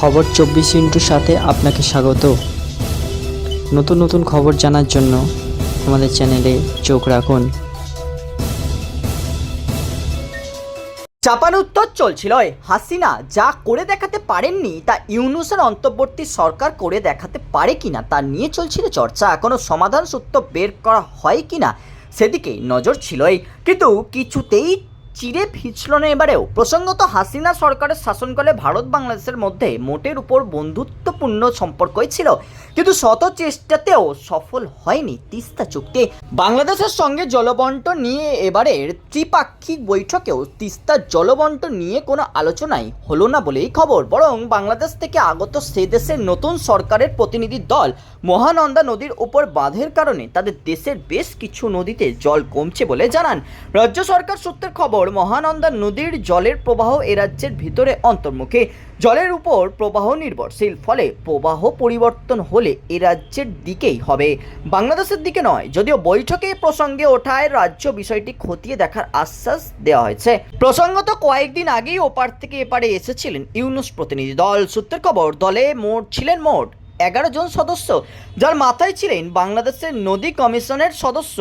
খবর চব্বিশ ইন্টুর সাথে আপনাকে স্বাগত। নতুন নতুন খবর জানার জন্য আমাদের চ্যানেলে চোখ রাখুন। চাপানুত্তর চলছিল হাসিনা যা করে দেখাতে পারেননি, তা ইউনুসের অন্তর্বর্তী সরকার করে দেখাতে পারে কিনা, তা নিয়ে চলছিল চর্চা। কোনো সমাধান সূত্র বের করা হয় কিনা, সেদিকে নজর ছিলই কিন্তু কিছুতেই চিড়ে ফিরছিল না এবারেও প্রসঙ্গত হাসিনা সরকারের শাসনকালে ভারত বাংলাদেশের মধ্যে মোটের উপর বন্ধুত্বপূর্ণ সম্পর্কই ছিল। কিন্তু শত চেষ্টাতেও সফল হয়নি তিস্তা চুক্তি। বাংলাদেশের সঙ্গে জলবন্টন নিয়ে এবারের ত্রিপাক্ষিক বৈঠকেও তিস্তা জলবন্টন নিয়ে কোনো আলোচনাই হলো না বলেই খবর। বরং বাংলাদেশ থেকে আগত সে দেশের নতুন সরকারের প্রতিনিধি দল মহানন্দা নদীর উপর বাঁধের কারণে তাদের দেশের বেশ কিছু নদীতে জল কমছে বলে জানান। রাজ্য সরকার সূত্রের খবর মহানন্দা নদীর জলের প্রবাহ এ রাজ্যের ভিতরে অন্তর্মুখী। জলের উপর প্রবাহ নির্ভরশীল, ফলে প্রবাহ পরিবর্তন হলে এ রাজ্যের দিকেই হবে। বাংলাদেশের দিকে নয়, যদিও বৈঠকে প্রসঙ্গে ওঠায় রাজ্য বিষয়টি খতিয়ে দেখার আশ্বাস দেওয়া হয়েছে। প্রসঙ্গত কয়েকদিন আগেই ওপার থেকে এপারে এসেছিলেন ইউনুস প্রতিনিধি দল। সূত্রের খবর, দলে মোট ছিলেন মোট এগারো জন সদস্য, যার মাথায় ছিলেন বাংলাদেশের নদী কমিশনের সদস্য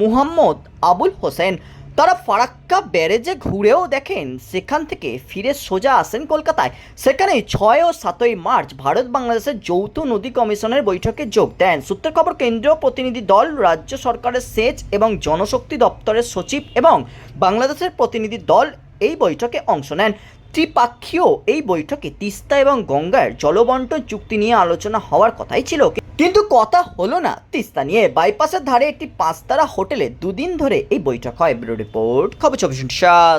মুহাম্মদ আবুল হোসেন। তারা ফারাক্কা ব্যারেজে ঘুরেও দেখেন, সেখান থেকে ফিরে সোজা আসেন কলকাতায়। সেখানে ছয় ও সাতই মার্চ ভারত বাংলাদেশের যৌথ নদী কমিশনের বৈঠকে যোগ দেন। সূত্রের খবর, কেন্দ্রীয় প্রতিনিধি দল, রাজ্য সরকারের সেচ এবং জনশক্তি দপ্তরের সচিব এবং বাংলাদেশের প্রতিনিধি দল এই বৈঠকে অংশ নেন। ত্রিপাক্ষীয় এই বৈঠকে তিস্তা এবং গঙ্গার জলবন্টন চুক্তি নিয়ে আলোচনা হওয়ার কথাই ছিল। কিন্তু কথা হলো না, তিস্তা নিয়ে বাইপাসের ধারে একটি পাঁচতারা হোটেলে দুদিন ধরে এই বৈঠক হয়। ব্যুরো রিপোর্ট, খবর চব্বিশ সাত।